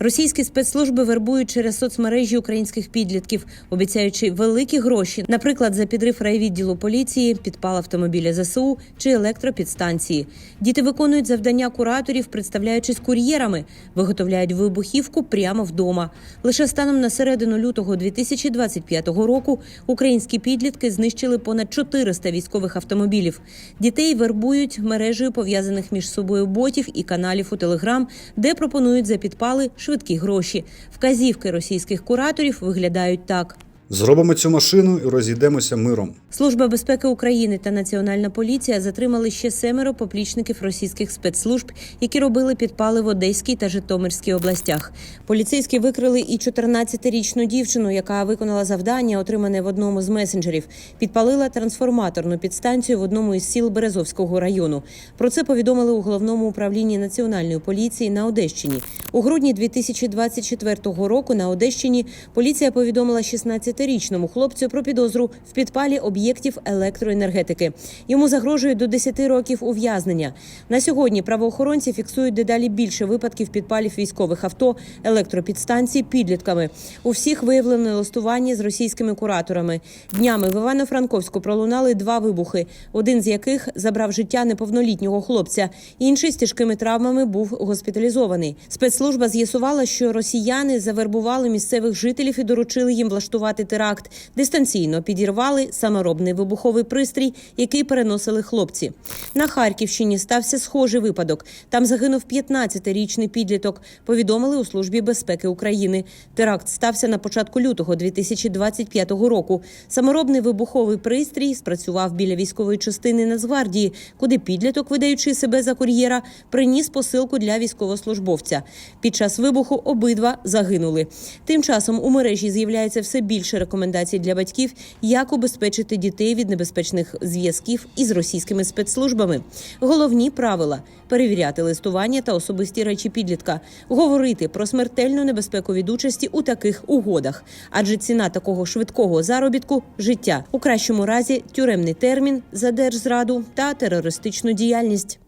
Російські спецслужби вербують через соцмережі українських підлітків, обіцяючи великі гроші, наприклад, за підрив райвідділу поліції, підпал автомобіля ЗСУ чи електропідстанції. Діти виконують завдання кураторів, представляючись кур'єрами, виготовляють вибухівку прямо вдома. Лише станом на середину лютого 2025 року українські підлітки знищили понад 400 військових автомобілів. Дітей вербують мережею пов'язаних між собою ботів і каналів у Телеграм, де пропонують за підпали швидкі гроші. Вказівки російських кураторів виглядають так. Зробимо цю машину і розійдемося миром. Служба безпеки України та Національна поліція затримали ще семеро поплічників російських спецслужб, які робили підпали в Одеській та Житомирській областях. Поліцейські викрили і 14-річну дівчину, яка виконала завдання, отримане в одному з месенджерів. Підпалила трансформаторну підстанцію в одному із сіл Березовського району. Про це повідомили у головному управлінні національної поліції на Одещині. У грудні 2024 року на Одещині поліція повідомила 16-річному хлопцю про підозру в підпалі об'єктів електроенергетики. Йому загрожує до 10 років ув'язнення. На сьогодні правоохоронці фіксують дедалі більше випадків підпалів військових авто, електропідстанцій підлітками. У всіх виявлено листування з російськими кураторами. Днями в Івано-Франковську пролунали два вибухи, один з яких забрав життя неповнолітнього хлопця. Інший з тяжкими травмами був госпіталізований. Спецслужба з'ясувала, що росіяни завербували місцевих жителів і доручили їм влаштувати теракт. Дистанційно підірвали саморобний вибуховий пристрій, який переносили хлопці. На Харківщині стався схожий випадок. Там загинув 15-річний підліток. Повідомили у службі безпеки України. Теракт стався на початку лютого 2025 року. Саморобний вибуховий пристрій спрацював біля військової частини Нацгвардії, куди підліток, видаючи себе за кур'єра, приніс посилку для військовослужбовця. Під час вибуху обидва загинули. Тим часом у мережі з'являється все рекомендацій для батьків, як убезпечити дітей від небезпечних зв'язків із російськими спецслужбами. Головні правила перевіряти листування та особисті речі підлітка, говорити про смертельну небезпеку від участі у таких угодах, адже ціна такого швидкого заробітку життя у кращому разі тюремний термін за держзраду та терористичну діяльність.